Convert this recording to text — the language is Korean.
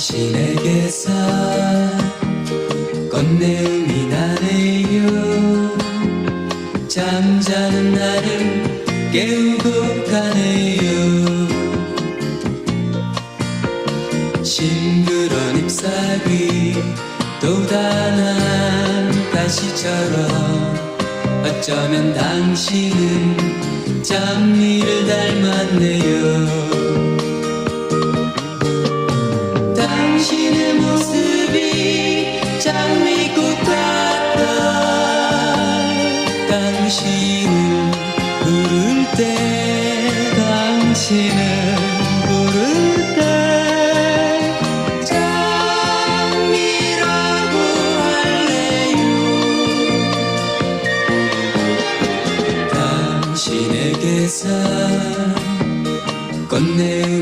당신에게서 꽃내음이 나네요. 잠자는 나를 깨우고 가네요. 싱그런 잎사귀 또 단한 가시처럼 어쩌면 당신은 장미를 닮았네요 당신의 모습이 장미꽃 같아 당신을 부를 때 당신을 부를 때 장미라고 할래요. 당신에게서 꽃내